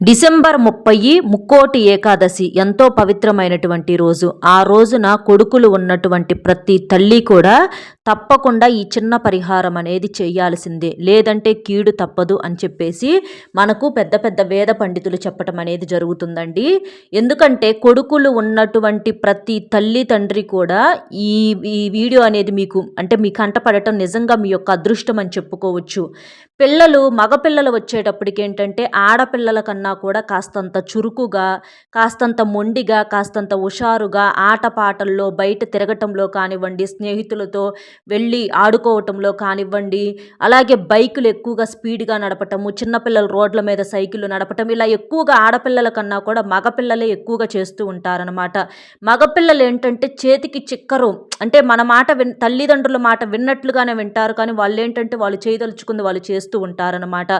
December ముప్పై ముక్కోటి ఏకాదశి ఎంతో పవిత్రమైనటువంటి రోజు. ఆ రోజున కొడుకులు ఉన్నటువంటి ప్రతి తల్లి కూడా తప్పకుండా ఈ చిన్న పరిహారం అనేది చేయాల్సిందే. లేదంటే కీడు తప్పదు అని చెప్పేసి మనకు పెద్ద పెద్ద వేద పండితులు చెప్పటం అనేది జరుగుతుందండి. ఎందుకంటే కొడుకులు ఉన్నటువంటి ప్రతి తల్లి తండ్రి కూడా ఈ ఈ వీడియో అనేది మీకు అంటే మీ కంటపడటం నిజంగా మీ యొక్క అదృష్టం అని చెప్పుకోవచ్చు. పిల్లలు మగపిల్లలు వచ్చేటప్పటికి ఏంటంటే ఆడపిల్లల కన్నా కూడా కాస్తంత చురుకుగా కాస్తంత మొండిగా కాస్తంత హుషారుగా ఆటపాటల్లో బయట తిరగటంలో కానివ్వండి స్నేహితులతో వెళ్ళి ఆడుకోవటంలో కానివ్వండి అలాగే బైకులు ఎక్కువగా స్పీడ్గా నడపటము చిన్నపిల్లలు రోడ్ల మీద సైకిళ్ళు నడపటం ఇలా ఎక్కువగా ఆడపిల్లల కన్నా కూడా మగపిల్లలే ఎక్కువగా చేస్తూ ఉంటారనమాట మగపిల్లలు ఏంటంటే చేతికి చిక్కరు అంటే మన మాట విన్ తల్లిదండ్రుల మాట విన్నట్లుగానే వింటారు. కానీ వాళ్ళు ఏంటంటే వాళ్ళు చేయదలుచుకుంది వాళ్ళు చేస్తూ ఉంటారనమాట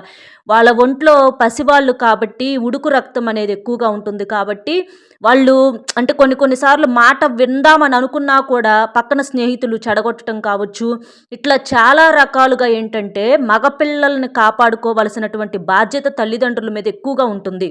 వాళ్ళ ఒంట్లో పసివాళ్ళు కాబట్టి ఉడుకు రక్తం అనేది ఎక్కువగా ఉంటుంది కాబట్టి వాళ్ళు అంటే కొన్ని కొన్నిసార్లు మాట విందామని అనుకున్నా కూడా పక్కన స్నేహితులు చెడగొట్టడం కావచ్చు. ఇట్లా చాలా రకాలుగా ఏంటంటే మగపిల్లల్ని కాపాడుకోవలసినటువంటి బాధ్యత తల్లిదండ్రుల మీద ఎక్కువగా ఉంటుంది.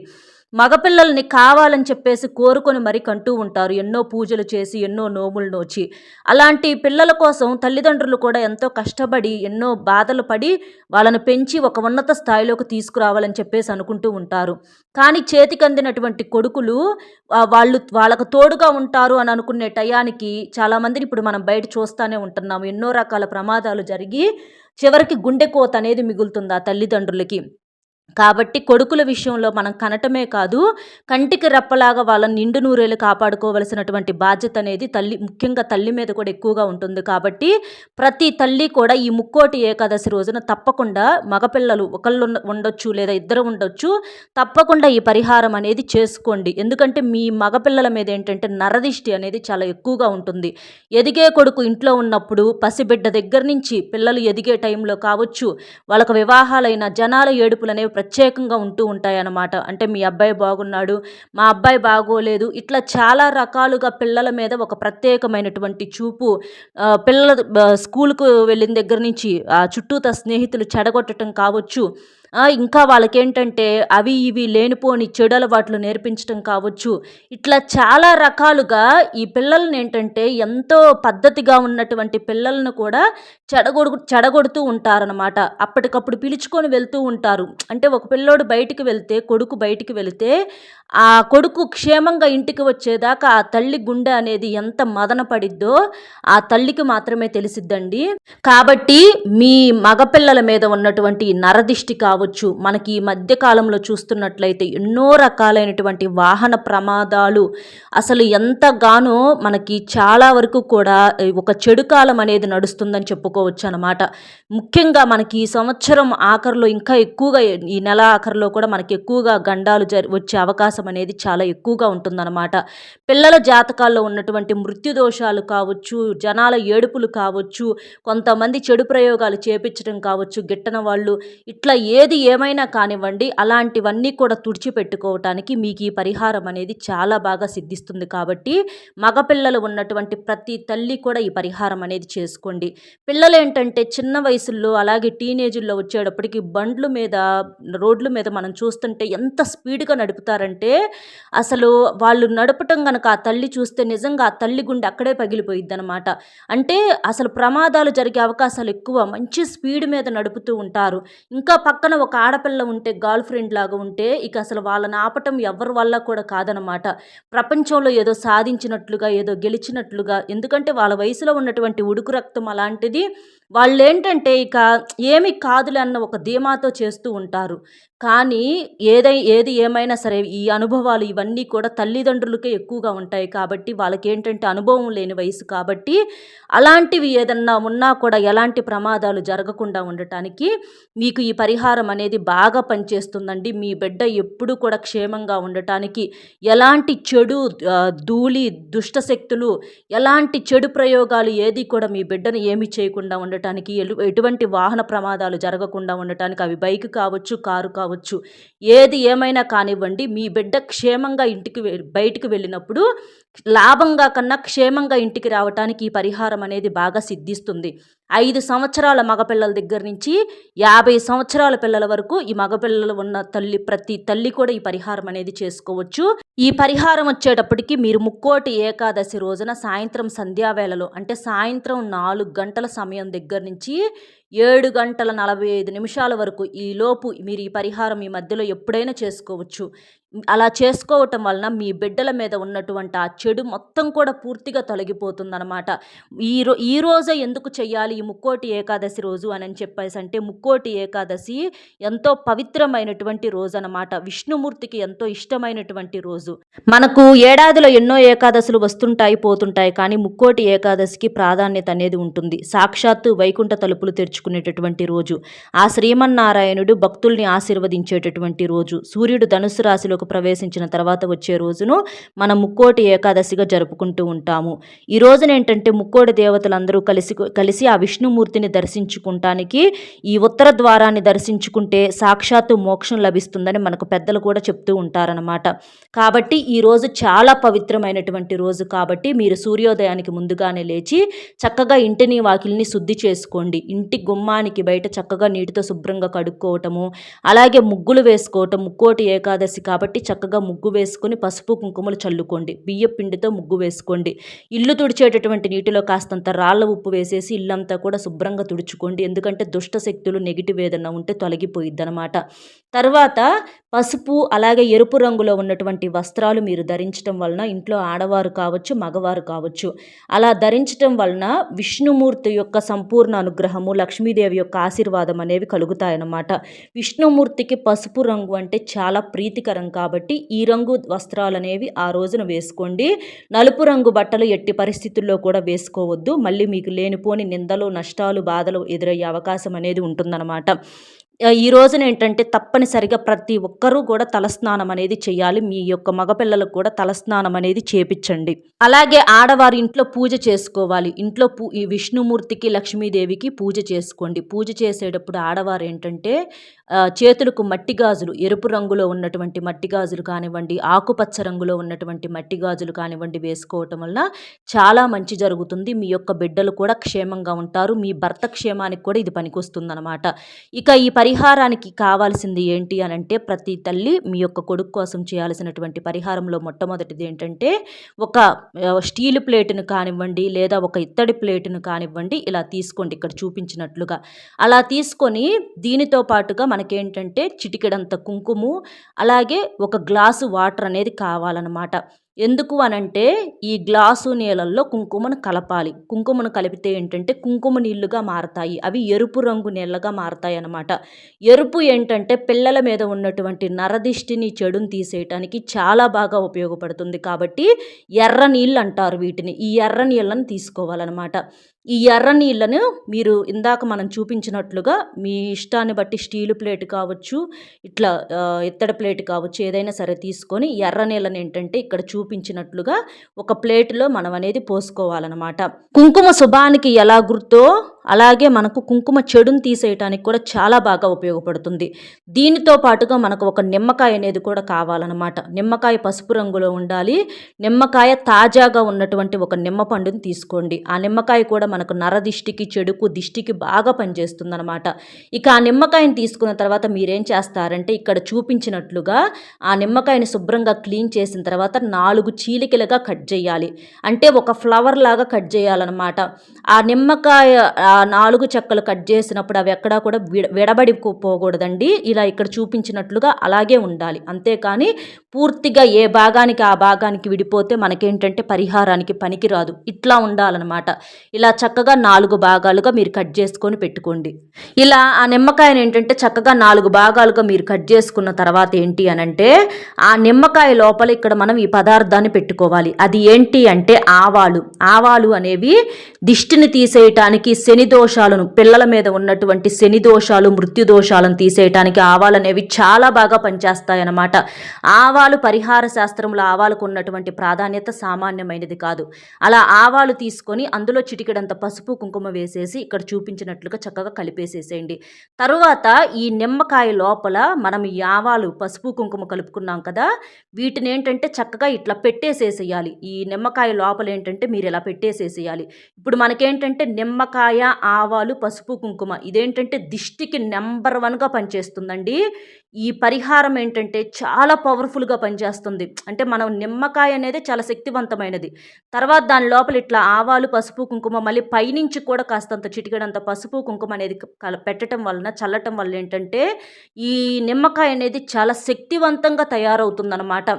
మగపిల్లల్ని కావాలని చెప్పేసి కోరుకొని మరి కంటూ ఉంటారు. ఎన్నో పూజలు చేసి ఎన్నో నోములు నోచి. అలాంటి పిల్లల కోసం తల్లిదండ్రులు కూడా ఎంతో కష్టపడి ఎన్నో బాధలు పడి వాళ్ళని పెంచి ఒక ఉన్నత స్థాయిలోకి తీసుకురావాలని చెప్పేసి అనుకుంటూ ఉంటారు. కానీ చేతికి అందినటువంటి కొడుకులు వాళ్ళు వాళ్ళకు తోడుగా ఉంటారు అని అనుకునే టయానికి చాలామందిని ఇప్పుడు మనం బయట చూస్తూనే ఉంటున్నాము. ఎన్నో రకాల ప్రమాదాలు జరిగి చివరికి గుండె కోత అనేది మిగులుతుంది ఆ తల్లిదండ్రులకి. కాబట్టి కొడుకుల విషయంలో మనం కనటమే కాదు కంటికి రెప్పలాగా వాళ్ళని నిండు నూరేలు కాపాడుకోవలసినటువంటి బాధ్యత అనేది తల్లి ముఖ్యంగా తల్లి మీద కూడా ఎక్కువగా ఉంటుంది. కాబట్టి ప్రతి తల్లి కూడా ఈ ముక్కోటి ఏకాదశి రోజున తప్పకుండా మగపిల్లలు ఒకళ్ళు ఉండొచ్చు లేదా ఇద్దరు ఉండొచ్చు తప్పకుండా ఈ పరిహారం అనేది చేసుకోండి. ఎందుకంటే మీ మగపిల్లల మీద ఏంటంటే నరదిష్టి అనేది చాలా ఎక్కువగా ఉంటుంది. ఎదిగే కొడుకు ఇంట్లో ఉన్నప్పుడు పసిబిడ్డ దగ్గర నుంచి పిల్లలు ఎదిగే టైంలో కావచ్చు వాళ్ళకు వివాహాలైన జనాల ఏడుపులు అనేవి ప్రత్యేకంగా ఉంటూ ఉంటాయన్నమాట. అంటే మీ అబ్బాయి బాగున్నాడు మా అబ్బాయి బాగోలేదు ఇట్లా చాలా రకాలుగా పిల్లల మీద ఒక ప్రత్యేకమైనటువంటి చూపు పిల్లల స్కూల్కు వెళ్ళిన దగ్గర నుంచి ఆ చుట్టూత స్నేహితులు చెడగొట్టడం కావచ్చు ఇంకా వాళ్ళకేంటంటే అవి ఇవి లేనిపోని చెడు అలవాట్లు నేర్పించడం కావచ్చు. ఇట్లా చాలా రకాలుగా ఈ పిల్లల్ని ఏంటంటే ఎంతో పద్ధతిగా ఉన్నటువంటి పిల్లలను కూడా చెడగొడు చెడగొడుతూ ఉంటారనమాట అప్పటికప్పుడు పిలుచుకొని వెళ్తూ ఉంటారు. అంటే ఒక పిల్లోడు బయటికి వెళ్తే కొడుకు బయటికి వెళితే ఆ కొడుకు క్షేమంగా ఇంటికి వచ్చేదాకా ఆ తల్లి గుండె అనేది ఎంత మదన పడిద్దో ఆ తల్లికి మాత్రమే తెలిసిద్దండి. కాబట్టి మీ మగపిల్లల మీద ఉన్నటువంటి నరదిష్టి కావచ్చు మనకి ఈ మధ్య కాలంలో చూస్తున్నట్లయితే ఎన్నో రకాలైనటువంటి వాహన ప్రమాదాలు. అసలు ఎంతగానో మనకి చాలా వరకు కూడా ఒక చెడు కాలం అనేది నడుస్తుందని చెప్పుకోవచ్చు అనమాట ముఖ్యంగా మనకి ఈ సంవత్సరం ఆఖరిలో ఇంకా ఎక్కువగా ఈ నెల ఆఖరిలో కూడా మనకి ఎక్కువగా గండాలు జరి వచ్చే అవకాశం అనేది చాలా ఎక్కువగా ఉంటుందన్నమాట. పిల్లల జాతకాల్లో ఉన్నటువంటి మృత్యు దోషాలు కావచ్చు జనాల ఏడుపులు కావచ్చు కొంతమంది చెడు ప్రయోగాలు చేపించడం కావచ్చు గిట్టన వాళ్ళు ఇట్లా ఏ ఏది ఏమైనా కానివ్వండి అలాంటివన్నీ కూడా తుడిచిపెట్టుకోవటానికి మీకు ఈ పరిహారం అనేది చాలా బాగా సిద్ధిస్తుంది కాబట్టి మగపిల్లలు ఉన్నటువంటి ప్రతి తల్లి కూడా ఈ పరిహారం అనేది చేసుకోండి. పిల్లలు ఏంటంటే చిన్న వయసుల్లో అలాగే టీనేజ్లో వచ్చేటప్పటికి బండ్ల మీద రోడ్ల మీద మనం చూస్తుంటే ఎంత స్పీడ్గా నడుపుతారంటే అసలు వాళ్ళు నడపటం కనుక ఆ తల్లి చూస్తే నిజంగా ఆ తల్లి గుండె అక్కడే పగిలిపోయిద్ది అనమాట అంటే అసలు ప్రమాదాలు జరిగే అవకాశాలు ఎక్కువ మంచి స్పీడ్ మీద నడుపుతూ ఉంటారు. ఇంకా పక్కన ఒక ఆడపిల్ల ఉంటే గర్ల్ ఫ్రెండ్ లాగా ఉంటే ఇక అసలు వాళ్ళని ఆపటం ఎవరి వల్ల కూడా కాదనమాట ప్రపంచంలో ఏదో సాధించినట్లుగా ఏదో గెలిచినట్లుగా ఎందుకంటే వాళ్ళ వయసులో ఉన్నటువంటి ఉడుకు రక్తం అలాంటిది వాళ్ళు ఏంటంటే ఇక ఏమి కాదులే అన్న ఒక ధీమాతో చేస్తూ ఉంటారు. కానీ ఏదై ఏది ఏమైనా సరే ఈ అనుభవాలు ఇవన్నీ కూడా తల్లిదండ్రులకే ఎక్కువగా ఉంటాయి కాబట్టి వాళ్ళకి ఏంటంటే అనుభవం లేని వయసు కాబట్టి అలాంటివి ఏదన్నా ఉన్నా కూడా ఎలాంటి ప్రమాదాలు జరగకుండా ఉండటానికి మీకు ఈ పరిహారం అనేది బాగా పనిచేస్తుందండి. మీ బిడ్డ ఎప్పుడు కూడా క్షేమంగా ఉండటానికి ఎలాంటి చెడు ధూళి దుష్టశక్తులు ఎలాంటి చెడు ప్రయోగాలు ఏది కూడా మీ బిడ్డను ఏమి చేయకుండా ఉండటానికి ఎటువంటి వాహన ప్రమాదాలు జరగకుండా ఉండటానికి అవి బైక్ కావచ్చు కారు కావచ్చు కావచ్చు. ఏది ఏమైనా కానివ్వండి మీ బిడ్డ క్షేమంగా ఇంటికి బయటికి వెళ్ళినప్పుడు లాభంగా కన్నా క్షేమంగా ఇంటికి రావటానికి ఈ పరిహారం అనేది బాగా సిద్ధిస్తుంది. ఐదు సంవత్సరాల మగపిల్లల దగ్గర నుంచి యాభై సంవత్సరాల పిల్లల వరకు ఈ మగపిల్లలు ఉన్న తల్లి ప్రతి తల్లి కూడా ఈ పరిహారం అనేది చేసుకోవచ్చు. ఈ పరిహారం వచ్చేటప్పటికి మీరు ముక్కోటి ఏకాదశి రోజున సాయంత్రం సంధ్యావేళలో అంటే సాయంత్రం నాలుగు గంటల సమయం దగ్గర నుంచి ఏడు గంటల నలభై ఐదు నిమిషాల వరకు ఈలోపు మీరు ఈ పరిహారం ఈ మధ్యలో ఎప్పుడైనా చేసుకోవచ్చు. అలా చేసుకోవటం వలన మీ బిడ్డల మీద ఉన్నటువంటి ఆ చెడు మొత్తం కూడా పూర్తిగా తొలగిపోతుందన్నమాట. ఈ రో ఈ రోజే ఎందుకు చెయ్యాలి ఈ ముక్కోటి ఏకాదశి రోజు అని చెప్పేసి అంటే ముక్కోటి ఏకాదశి ఎంతో పవిత్రమైనటువంటి రోజు అనమాట విష్ణుమూర్తికి ఎంతో ఇష్టమైనటువంటి రోజు. మనకు ఏడాదిలో ఎన్నో ఏకాదశులు వస్తుంటాయి పోతుంటాయి కానీ ముక్కోటి ఏకాదశికి ప్రాధాన్యత అనేది ఉంటుంది. సాక్షాత్తు వైకుంఠ తలుపులు తెరుచుకునేటటువంటి రోజు. ఆ శ్రీమన్నారాయణుడు భక్తుల్ని ఆశీర్వదించేటటువంటి రోజు. సూర్యుడు ధనుసు రాశిలోకి ప్రవేశించిన తర్వాత వచ్చే రోజును మనం ముక్కోటి ఏకాదశిగా జరుపుకుంటూ ఉంటాము. ఈ రోజున ఏంటంటే ముక్కోటి దేవతలందరూ కలిసి కలిసి ఆ విష్ణుమూర్తిని దర్శించుకుంటానికి ఈ ఉత్తర ద్వారాన్ని దర్శించుకుంటే సాక్షాత్తు మోక్షం లభిస్తుందని మనకు పెద్దలు కూడా చెప్తూ ఉంటారనమాట కాబట్టి ఈ రోజు చాలా పవిత్రమైనటువంటి రోజు కాబట్టి మీరు సూర్యోదయానికి ముందుగానే లేచి చక్కగా ఇంటిని వాకిల్ని శుద్ధి చేసుకోండి. ఇంటి గుమ్మానికి బయట చక్కగా నీటితో శుభ్రంగా కడుక్కోవటము అలాగే ముగ్గులు వేసుకోవటం ముక్కోటి ఏకాదశి కాబట్టి చక్కగా ముగ్గు వేసుకొని పసుపు కుంకుమలు చల్లుకోండి. బియ్య పిండితో ముగ్గు వేసుకోండి. ఇల్లు తుడిచేటటువంటి నీటిలో కాస్తంత రాళ్ళ ఉప్పు వేసేసి ఇల్లంతా కూడా శుభ్రంగా తుడుచుకోండి. ఎందుకంటే దుష్ట శక్తులు నెగిటివ్ ఏదన్నా ఉంటే తొలగిపోయిద్ది అనమాట తర్వాత పసుపు అలాగే ఎరుపు రంగులో ఉన్నటువంటి వస్త్రాలు మీరు ధరించటం వలన ఇంట్లో ఆడవారు కావచ్చు మగవారు కావచ్చు. అలా ధరించటం వలన విష్ణుమూర్తి యొక్క సంపూర్ణ అనుగ్రహము లక్ష్మీదేవి యొక్క ఆశీర్వాదం అనేవి కలుగుతాయన్నమాట. విష్ణుమూర్తికి పసుపు రంగు అంటే చాలా ప్రీతికరం కాబట్టి ఈ రంగు వస్త్రాలు అనేవి ఆ రోజున వేసుకోండి. నలుపు రంగు బట్టలు ఎట్టి పరిస్థితుల్లో కూడా వేసుకోవద్దు. మళ్ళీ మీకు లేనిపోని నిందలు నష్టాలు బాధలు ఎదురయ్యే అవకాశం అనేది ఉంటుందన్నమాట. ఈ రోజున ఏంటంటే తప్పనిసరిగా ప్రతి ఒక్కరూ కూడా తలస్నానం అనేది చేయాలి. మీ యొక్క మగపిల్లలకు కూడా తలస్నానం అనేది చేపించండి. అలాగే ఆడవారి ఇంట్లో పూజ చేసుకోవాలి. ఇంట్లో పూ ఈ విష్ణుమూర్తికి లక్ష్మీదేవికి పూజ చేసుకోండి. పూజ చేసేటప్పుడు ఆడవారు ఏంటంటే చేతులకు మట్టి గాజులు ఎరుపు రంగులో ఉన్నటువంటి మట్టి గాజులు కానివ్వండి ఆకుపచ్చ రంగులో ఉన్నటువంటి మట్టి గాజులు కానివ్వండి వేసుకోవటం వల్ల చాలా మంచి జరుగుతుంది. మీ యొక్క బిడ్డలు కూడా క్షేమంగా ఉంటారు. మీ భర్త క్షేమానికి కూడా ఇది పనికొస్తుందన్నమాట. ఇక ఈ పరి పరిహారానికి కావాల్సింది ఏంటి అని అంటే ప్రతి తల్లి మీ యొక్క కొడుకు కోసం చేయాల్సినటువంటి పరిహారంలో మొట్టమొదటిది ఏంటంటే ఒక స్టీల్ ప్లేట్ను కానివ్వండి లేదా ఒక ఇత్తడి ప్లేట్ను కానివ్వండి ఇలా తీసుకోండి ఇక్కడ చూపించినట్లుగా. అలా తీసుకొని దీనితో పాటుగా మనకేంటంటే చిటికెడంత కుంకుము అలాగే ఒక గ్లాసు వాటర్ అనేది కావాలన్నమాట. ఎందుకు అనంటే ఈ గ్లాసు నీళ్ళల్లో కుంకుమను కలపాలి. కుంకుమను కలిపితే ఏంటంటే కుంకుమ నీళ్ళుగా మారతాయి. అవి ఎరుపు రంగు నీళ్ళగా మారతాయి అన్నమాట. ఎరుపు ఏంటంటే పిల్లల మీద ఉన్నటువంటి నరదిష్టిని చెడుని తీసేయటానికి చాలా బాగా ఉపయోగపడుతుంది కాబట్టి ఎర్ర నీళ్ళు అంటారు వీటిని. ఈ ఎర్ర నీళ్ళని తీసుకోవాలన్నమాట. ఈ ఎర్ర నీళ్ళను మీరు ఇందాక మనం చూపించినట్లుగా మీ ఇష్టాన్ని బట్టి స్టీలు ప్లేట్ కావచ్చు ఇట్లా ఇత్తడి ప్లేట్ కావచ్చు ఏదైనా సరే తీసుకొని ఎర్ర నీళ్ళని ఏంటంటే ఇక్కడ చూపించినట్లుగా ఒక ప్లేట్లో మనం అనేది పోసుకోవాలన్నమాట. కుంకుమ శుభానికి ఎలా గుర్తో? అలాగే మనకు కుంకుమ చెడును తీసేయటానికి కూడా చాలా బాగా ఉపయోగపడుతుంది. దీనితో పాటుగా మనకు ఒక నిమ్మకాయ అనేది కూడా కావాలన్నమాట. నిమ్మకాయ పసుపు రంగులో ఉండాలి. నిమ్మకాయ తాజాగా ఉన్నటువంటి ఒక నిమ్మ పండుని తీసుకోండి. ఆ నిమ్మకాయ కూడా మనకు నర దిష్టికి చెడుకు దిష్టికి బాగా పనిచేస్తుంది అనమాట ఇక ఆ నిమ్మకాయని తీసుకున్న తర్వాత మీరేం చేస్తారంటే ఇక్కడ చూపించినట్లుగా ఆ నిమ్మకాయని శుభ్రంగా క్లీన్ చేసిన తర్వాత నాలుగు చీలికలుగా కట్ చేయాలి. అంటే ఒక ఫ్లవర్ లాగా కట్ చేయాలన్నమాట. ఆ నిమ్మకాయ ఆ నాలుగు చెక్కలు కట్ చేసినప్పుడు అవి ఎక్కడా కూడా విడ విడబడి పోకూడదండి. ఇలా ఇక్కడ చూపించినట్లుగా అలాగే ఉండాలి. అంతేకాని పూర్తిగా ఏ భాగానికి ఆ భాగానికి విడిపోతే మనకేంటంటే పరిహారానికి పనికిరాదు. ఇట్లా ఉండాలన్నమాట. ఇలా చక్కగా నాలుగు భాగాలుగా మీరు కట్ చేసుకొని పెట్టుకోండి. ఇలా ఆ నిమ్మకాయను ఏంటంటే చక్కగా నాలుగు భాగాలుగా మీరు కట్ చేసుకున్న తర్వాత ఏంటి అని అంటే ఆ నిమ్మకాయ లోపల ఇక్కడ మనం ఈ పదార్థాన్ని పెట్టుకోవాలి. అది ఏంటి అంటే ఆవాలు. ఆవాలు అనేవి దిష్టిని తీసేయటానికి శని దోషాలను పిల్లల మీద ఉన్నటువంటి శని దోషాలు మృత్యు దోషాలను తీసేయటానికి ఆవాలు అనేవి చాలా బాగా పనిచేస్తాయి అన్నమాట ఆవాలు పరిహార శాస్త్రంలో ఆవాలకు ఉన్నటువంటి ప్రాధాన్యత సామాన్యమైనది కాదు. అలా ఆవాలు తీసుకొని అందులో చిటికెడంత పసుపు కుంకుమ వేసేసి ఇక్కడ చూపించినట్లుగా చక్కగా కలిపేసేసేయండి. తరువాత ఈ నిమ్మకాయ లోపల మనం ఈ ఆవాలు పసుపు కుంకుమ కలుపుకున్నాం కదా వీటిని ఏంటంటే చక్కగా ఇట్లా పెట్టేసేసేయాలి. ఈ నిమ్మకాయ లోపల ఏంటంటే మీరు ఇలా పెట్టేసేసేయాలి. ఇప్పుడు మనకేంటంటే నిమ్మకాయ ఆవాలు పసుపు కుంకుమ. ఇదేంటంటే దిష్టికి నెంబర్ వన్గా పనిచేస్తుందండి. ఈ పరిహారం ఏంటంటే చాలా పవర్ఫుల్గా పనిచేస్తుంది. అంటే మనం నిమ్మకాయ అనేది చాలా శక్తివంతమైనది. తర్వాత దాని లోపల ఇట్లా ఆవాలు పసుపు కుంకుమ మళ్ళీ పైనుంచి కూడా కాస్తంత చిటికడంత పసుపు కుంకుమ అనేది పెట్టడం వలన చల్లటం వల్ల ఏంటంటే ఈ నిమ్మకాయ అనేది చాలా శక్తివంతంగా తయారవుతుందన్నమాట.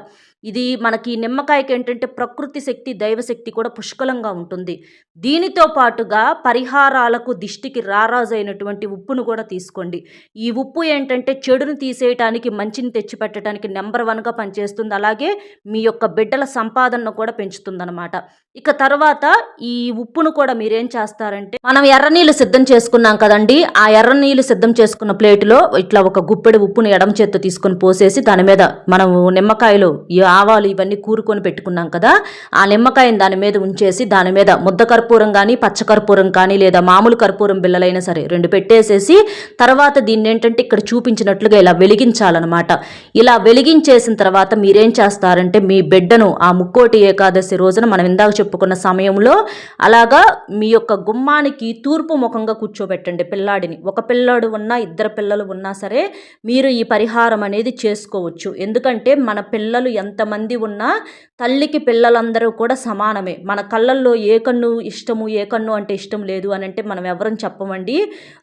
ఇది మనకి నిమ్మకాయకి ఏంటంటే ప్రకృతి శక్తి దైవశక్తి కూడా పుష్కలంగా ఉంటుంది. దీనితో పాటుగా పరిహారాలకు దిష్టికి రారాజైనటువంటి ఉప్పును కూడా తీసుకోండి. ఈ ఉప్పు ఏంటంటే చెడును తీసేయటానికి మంచిని తెచ్చిపెట్టడానికి నెంబర్ వన్గా పనిచేస్తుంది. అలాగే మీ యొక్క బిడ్డల సంపాదనను కూడా పెంచుతుందన్నమాట. ఇక తర్వాత ఈ ఉప్పును కూడా మీరేం చేస్తారంటే మనం ఎర్రనీళ్ళు సిద్ధం చేసుకున్నాం కదండి. ఆ ఎర్రనీళ్ళు సిద్ధం చేసుకున్న ప్లేటులో ఇట్లా ఒక గుప్పెడు ఉప్పును ఎడమ చేత్తో తీసుకొని పోసేసి దాని మీద మనం నిమ్మకాయలు ఆవాలు ఇవన్నీ కూరుకొని పెట్టుకున్నాం కదా. ఆ నిమ్మకాయని దాని మీద ఉంచేసి దాని మీద ముద్ద కర్పూరం కానీ పచ్చ కర్పూరం కానీ లేదా మామూలు కర్పూరం బిళ్ళలైనా సరే రెండు పెట్టేసేసి తర్వాత దీన్ని ఏంటంటే ఇక్కడ చూపించినట్లుగా ఇలా వెలిగించాలన్నమాట. ఇలా వెలిగించేసిన తర్వాత మీరేం చేస్తారంటే మీ బిడ్డను ఆ ముక్కోటి ఏకాదశి రోజున మనం ఇందాక చెప్పుకున్న సమయంలో అలాగా మీ యొక్క గుమ్మానికి తూర్పు ముఖంగా కూర్చోబెట్టండి పిల్లాడిని. ఒక పిల్లాడు ఉన్నా ఇద్దరు పిల్లలు ఉన్నా సరే మీరు ఈ పరిహారం అనేది చేసుకోవచ్చు. ఎందుకంటే మన పిల్లలు ఎంత ఎంతమంది ఉన్నా తల్లికి పిల్లలందరూ కూడా సమానమే. మన కళ్ళల్లో ఏ కన్ను ఇష్టము ఏ కన్ను అంటే ఇష్టం లేదు అని అంటే మనం ఎవరం చెప్పమండి.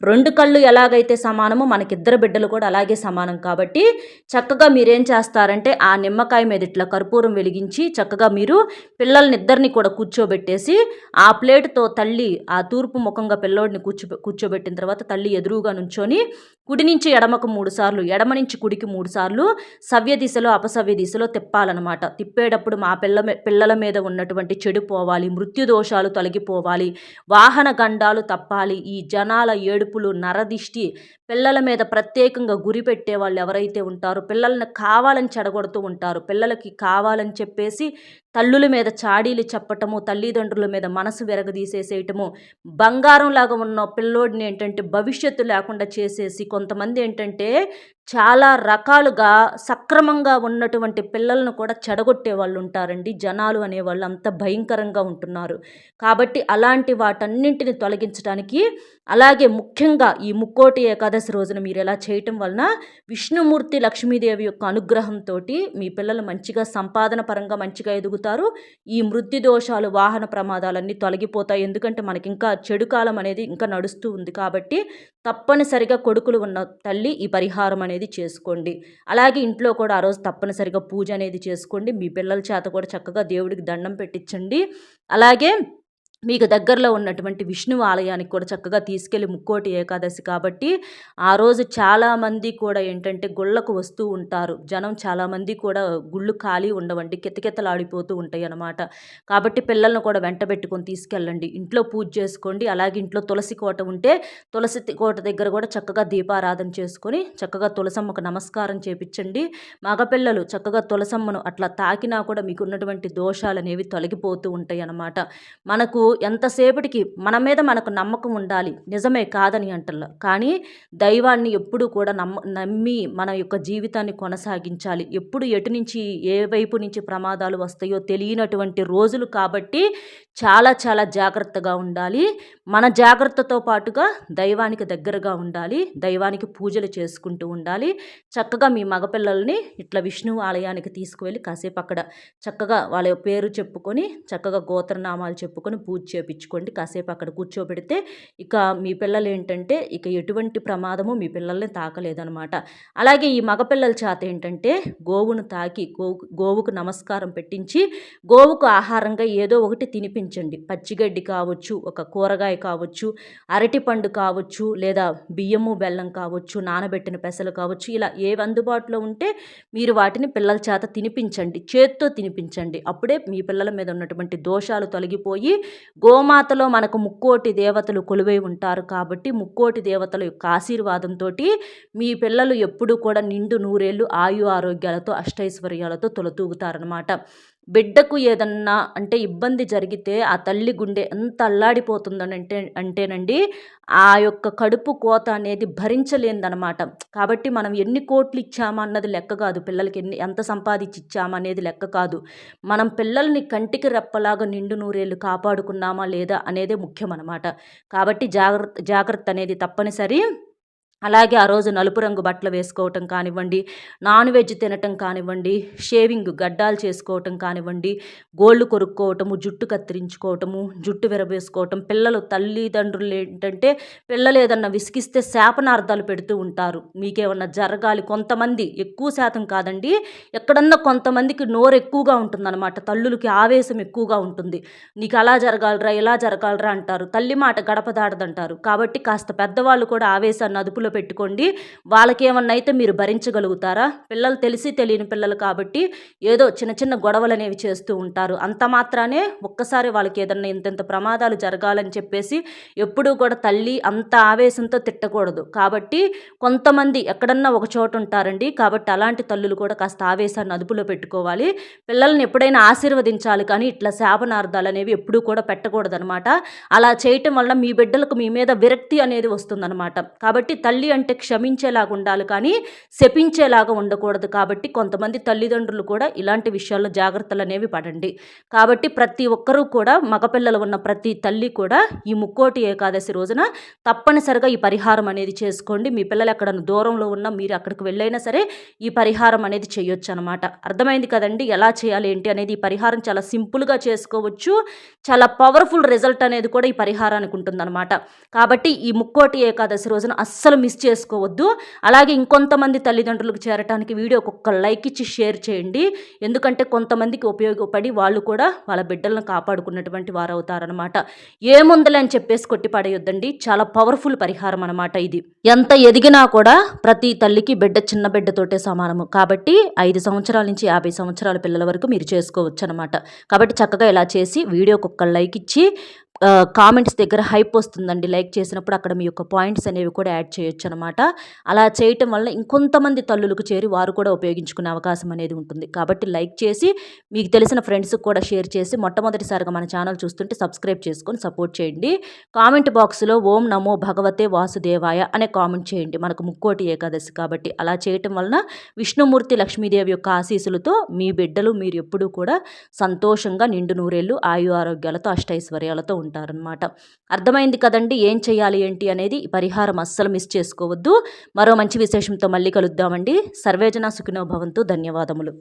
రెండు కళ్ళు ఎలాగైతే సమానమో మనకిద్దరు బిడ్డలు కూడా అలాగే సమానం కాబట్టి చక్కగా మీరేం చేస్తారంటే ఆ నిమ్మకాయ మీద ఇట్లా కర్పూరం వెలిగించి చక్కగా మీరు పిల్లల్ని ఇద్దరిని కూడా కూర్చోబెట్టేసి ఆ ప్లేటుతో తల్లి ఆ తూర్పు ముఖంగా పిల్లోడిని కూర్చో కూర్చోబెట్టిన తర్వాత తల్లి ఎదురుగా నుంచొని కుడి నుంచి ఎడమకు మూడు సార్లు ఎడమ నుంచి కుడికి మూడు సార్లు సవ్య దిశలో అపసవ్య దిశలో తిప్పాలన్నమాట. తిప్పేటప్పుడు మా పిల్ల పిల్లల మీద ఉన్నటువంటి చెడు పోవాలి మృత్యు దోషాలు తొలగిపోవాలి వాహన గండాలు తప్పాలి ఈ జనాల ఏడుపులు నరదిష్టి పిల్లల మీద ప్రత్యేకంగా గురి పెట్టే వాళ్ళు ఎవరైతే ఉంటారో పిల్లల్ని కావాలని చెడగొడుతూ ఉంటారు. పిల్లలకి కావాలని చెప్పేసి తల్లుల మీద చాడీలు చెప్పటము తల్లిదండ్రుల మీద మనసు విరగదీసేసేయటము బంగారంలాగా ఉన్న పిల్లోడిని ఏంటంటే భవిష్యత్తు లేకుండా చేసేసి కొంతమంది ఏంటంటే చాలా రకాలుగా సక్రమంగా ఉన్నటువంటి పిల్లలను కూడా చెడగొట్టే వాళ్ళు ఉంటారండి. జనాలు అనేవాళ్ళు అంత భయంకరంగా ఉంటున్నారు. కాబట్టి అలాంటి వాటన్నింటిని తొలగించడానికి అలాగే ముఖ్యంగా ఈ ముక్కోటి ఏకాదశి రోజున మీరు ఎలా చేయటం వలన విష్ణుమూర్తి లక్ష్మీదేవి యొక్క అనుగ్రహంతో మీ పిల్లలు మంచిగా సంపాదన పరంగా మంచిగా ఎదుగుతారు. ఈ మృత్యు దోషాలు వాహన ప్రమాదాలన్నీ తొలగిపోతాయి. ఎందుకంటే మనకి ఇంకా చెడు కాలం అనేది ఇంకా నడుస్తూ ఉంది కాబట్టి తప్పనిసరిగా కొడుకులు ఉన్న తల్లి ఈ పరిహారం అనేది చేసుకోండి. అలాగే ఇంట్లో కూడా ఆ రోజు తప్పనిసరిగా పూజ అనేది చేసుకోండి. మీ పిల్లల చేత కూడా చక్కగా దేవుడికి దండం పెట్టించండి. అలాగే మీకు దగ్గరలో ఉన్నటువంటి విష్ణు ఆలయానికి కూడా చక్కగా తీసుకెళ్ళి ముక్కోటి ఏకాదశి కాబట్టి ఆ రోజు చాలామంది కూడా ఏంటంటే గుళ్ళకు వస్తూ ఉంటారు. జనం చాలామంది కూడా గుళ్ళు ఖాళీ ఉండవండి కితకితలాడిపోతూ ఉంటాయి అన్నమాట. కాబట్టి పిల్లల్ని కూడా వెంట పెట్టుకొని తీసుకెళ్ళండి. ఇంట్లో పూజ చేసుకోండి అలాగే ఇంట్లో తులసి కోట ఉంటే తులసి కోట దగ్గర కూడా చక్కగా దీపారాధన చేసుకొని చక్కగా తులసమ్మకు నమస్కారం చేపించండి. మగపిల్లలు చక్కగా తులసమ్మను అట్లా తాకినా కూడా మీకు ఉన్నటువంటి దోషాలు అనేవి తొలగిపోతూ ఉంటాయి అన్నమాట. మనకు ఎంతసేపటికి మన మీద మనకు నమ్మకం ఉండాలి. నిజమే కాదని అంటల్లా కానీ దైవాన్ని ఎప్పుడు కూడా నమ్మ నమ్మి మన యొక్క జీవితాన్ని కొనసాగించాలి. ఎప్పుడు ఎటు నుంచి ఏ వైపు నుంచి ప్రమాదాలు వస్తాయో తెలియనటువంటి రోజులు కాబట్టి చాలా చాలా జాగ్రత్తగా ఉండాలి. మన జాగ్రత్తతో పాటుగా దైవానికి దగ్గరగా ఉండాలి. దైవానికి పూజలు చేసుకుంటూ ఉండాలి. చక్కగా మీ మగపిల్లల్ని ఇట్లా విష్ణు ఆలయానికి తీసుకువెళ్ళి కాసేపు అక్కడ చక్కగా వాళ్ళ పేరు చెప్పుకొని చక్కగా గోత్రనామాలు చెప్పుకొని పూజ కూర్చోపించుకోండి కాసేపు అక్కడ కూర్చోబెడితే ఇక మీ పిల్లలు ఏంటంటే ఇక ఎటువంటి ప్రమాదము మీ పిల్లల్ని తాకలేదనమాట. అలాగే ఈ మగపిల్లల చేత ఏంటంటే గోవును తాకి గో గోవుకు నమస్కారం పెట్టించి గోవుకు ఆహారంగా ఏదో ఒకటి తినిపించండి. పచ్చిగడ్డి కావచ్చు ఒక కూరగాయ కావచ్చు అరటిపండు కావచ్చు లేదా బియ్యము బెల్లం కావచ్చు నానబెట్టిన పెసలు కావచ్చు ఇలా ఏవి అందుబాటులో ఉంటే మీరు వాటిని పిల్లల చేత తినిపించండి. చేత్తో తినిపించండి. అప్పుడే మీ పిల్లల మీద ఉన్నటువంటి దోషాలు తొలగిపోయి గోమాతలో మనకు ముక్కోటి దేవతలు కొలువై ఉంటారు కాబట్టి ముక్కోటి దేవతల యొక్క ఆశీర్వాదంతో మీ పిల్లలు ఎప్పుడూ కూడా నిండు నూరేళ్ళు ఆయు ఆరోగ్యాలతో అష్టైశ్వర్యాలతో తొలతూగుతారనమాట బిడ్డకు ఏదన్నా అంటే ఇబ్బంది జరిగితే ఆ తల్లి గుండె ఎంత అల్లాడిపోతుందని అంటే అంటేనండి ఆ యొక్క కడుపు కోత అనేది భరించలేదన్నమాట. కాబట్టి మనం ఎన్ని కోట్లు ఇచ్చామా అన్నది లెక్క కాదు. పిల్లలకి ఎన్ని ఎంత సంపాదించి ఇచ్చామా అనేది లెక్క కాదు. మనం పిల్లల్ని కంటికి రెప్పలాగా నిండు నూరేళ్ళు కాపాడుకున్నామా లేదా అనేదే ముఖ్యం అనమాట కాబట్టి జాగ్రత్త జాగ్రత్త అనేది తప్పనిసరి. అలాగే ఆ రోజు నలుపు రంగు బట్టలు వేసుకోవటం కానివ్వండి నాన్ వెజ్ తినటం కానివ్వండి షేవింగ్ గడ్డాలు చేసుకోవటం కానివ్వండి గోళ్ళు కొరుక్కోవటము జుట్టు కత్తిరించుకోవటము జుట్టు విరవేసుకోవటం పిల్లలు తల్లిదండ్రులు ఏంటంటే పిల్లలు ఏదన్నా విసిగిస్తే శాపనార్థాలు పెడుతూ ఉంటారు. మీకేమన్నా జరగాలి కొంతమంది ఎక్కువ శాతం కాదండి ఎక్కడన్నా కొంతమందికి నోరు ఎక్కువగా ఉంటుందన్నమాట తల్లులకి ఆవేశం ఎక్కువగా ఉంటుంది. నీకు అలా జరగాలరా ఇలా జరగాలరా అంటారు తల్లి మాట గడప దాడదంటారు కాబట్టి కాస్త పెద్దవాళ్ళు కూడా ఆవేశాన్ని అదుపులో పెట్టుకోండి. వాళ్ళకి ఏమన్నా అయితే మీరు భరించగలుగుతారా? పిల్లలు తెలిసి తెలియని పిల్లలు కాబట్టి ఏదో చిన్న చిన్న గొడవలు అనేవి చేస్తూ ఉంటారు. అంత మాత్రానే ఒక్కసారి వాళ్ళకి ఏదన్నా ఇంత ప్రమాదాలు జరగాలని చెప్పేసి ఎప్పుడూ కూడా తల్లి అంత ఆవేశంతో తిట్టకూడదు. కాబట్టి కొంతమంది ఎక్కడన్నా ఒక చోట ఉంటారండి. కాబట్టి అలాంటి తల్లులు కూడా కాస్త ఆవేశాన్ని అదుపులో పెట్టుకోవాలి. పిల్లల్ని ఎప్పుడైనా ఆశీర్వదించాలి కానీ ఇట్లా శాపనార్థాలు అనేవి ఎప్పుడూ కూడా పెట్టకూడదనమాట. అలా చేయటం వల్ల మీ బిడ్డలకు మీ మీద విరక్తి అనేది వస్తుందన్నమాట కాబట్టి తల్లి తల్లి అంటే క్షమించేలాగా ఉండాలి కానీ శపించేలాగా ఉండకూడదు కాబట్టి కొంతమంది తల్లిదండ్రులు కూడా ఇలాంటి విషయాల్లో జాగ్రత్తలు అనేవి పడండి. కాబట్టి ప్రతి ఒక్కరూ కూడా మగపిల్లలు ఉన్న ప్రతి తల్లి కూడా ఈ ముక్కోటి ఏకాదశి రోజున తప్పనిసరిగా ఈ పరిహారం అనేది చేసుకోండి. మీ పిల్లలు ఎక్కడ దూరంలో ఉన్నా మీరు అక్కడికి వెళ్ళైనా సరే ఈ పరిహారం అనేది చేయొచ్చు అనమాట అర్థమైంది కదండి? ఎలా చేయాలి ఏంటి అనేది ఈ పరిహారం చాలా సింపుల్గా చేసుకోవచ్చు. చాలా పవర్ఫుల్ రిజల్ట్ అనేది కూడా ఈ పరిహారానికి ఉంటుందన్నమాట. కాబట్టి ఈ ముక్కోటి ఏకాదశి రోజున అస్సలు మిస్ చేసుకోవద్దు. అలాగే ఇంకొంతమంది తల్లిదండ్రులకు చేరటానికి వీడియోకి ఒక్క లైక్ ఇచ్చి షేర్ చేయండి. ఎందుకంటే కొంతమందికి ఉపయోగపడి వాళ్ళు కూడా వాళ్ళ బిడ్డలను కాపాడుకున్నటువంటి వారు అవుతారనమాట ఏముందలే అని చెప్పేసి కొట్టి పడేయొద్దండి చాలా పవర్ఫుల్ పరిహారం అనమాట ఇది. ఎంత ఎదిగినా కూడా ప్రతి తల్లికి బిడ్డ చిన్న బిడ్డతోటే సమానము. కాబట్టి ఐదు సంవత్సరాల నుంచి యాభై సంవత్సరాల పిల్లల వరకు మీరు చేసుకోవచ్చు అనమాట కాబట్టి చక్కగా ఇలా చేసి వీడియోకి ఒక్క లైక్ ఇచ్చి కామెంట్స్ దగ్గర హైప్ వస్తుందండి. లైక్ చేసినప్పుడు అక్కడ మీ యొక్క పాయింట్స్ అనేవి కూడా యాడ్ చేయొచ్చు అనమాట అలా చేయటం వల్ల ఇంకొంతమంది తల్లులకు చేరి వారు కూడా ఉపయోగించుకునే అవకాశం అనేది ఉంటుంది. కాబట్టి లైక్ చేసి మీకు తెలిసిన ఫ్రెండ్స్కి కూడా షేర్ చేసి మొట్టమొదటిసారిగా మన ఛానల్ చూస్తుంటే సబ్స్క్రైబ్ చేసుకొని సపోర్ట్ చేయండి. కామెంట్ బాక్స్లో ఓం నమో భగవతే వాసుదేవాయ అనే కామెంట్ చేయండి. మనకు ముక్కోటి ఏకాదశి కాబట్టి అలా చేయటం వలన విష్ణుమూర్తి లక్ష్మీదేవి యొక్క ఆశీస్సులతో మీ బిడ్డలు మీరు ఎప్పుడూ కూడా సంతోషంగా నిండు నూరేళ్ళు ఆయు ఆరోగ్యాలతో అష్టైశ్వర్యాలతో ఉంటారనమాట అర్థమైంది కదండి? ఏం చేయాలి ఏంటి అనేది ఈ పరిహారం అస్సలు మిస్ చేసుకోవద్దు. మరో మంచి విశేషంతో మళ్ళీ కలుద్దామండి. సర్వేజన సుఖినో భవంతు. ధన్యవాదములు.